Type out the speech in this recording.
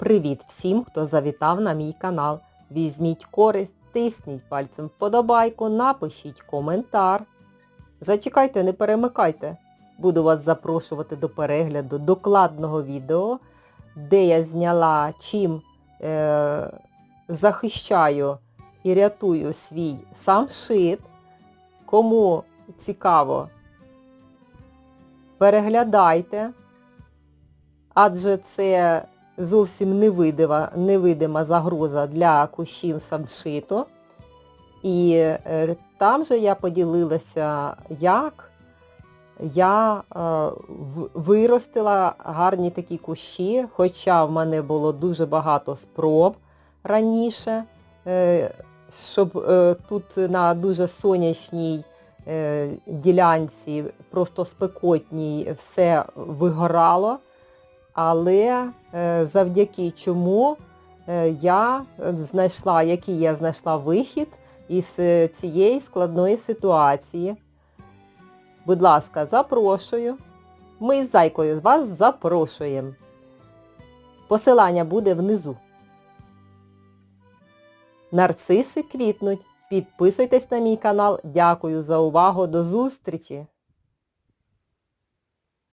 Привіт всім, хто завітав на мій канал. Візьміть користь, тисніть пальцем вподобайку, напишіть коментар. Зачекайте, не перемикайте. Буду вас запрошувати до перегляду докладного відео, де я зняла, чим е, захищаю і рятую свій самшит. Кому цікаво, переглядайте, адже це зовсім невидима, невидима загроза для кущів самшиту. І е, там же я поділилася, як я е, виростила гарні такі кущі, хоча в мене було дуже багато спроб раніше, е, щоб тут на дуже сонячній ділянці, просто спекотній, все вигорало. Але е, завдяки чому е, я знайшла, який я знайшла вихід із е, цієї складної ситуації. Будь ласка, запрошую. Ми з зайкою вас запрошуємо. Посилання буде внизу. Нарциси квітнуть. Підписуйтесь на мій канал. Дякую за увагу. До зустрічі!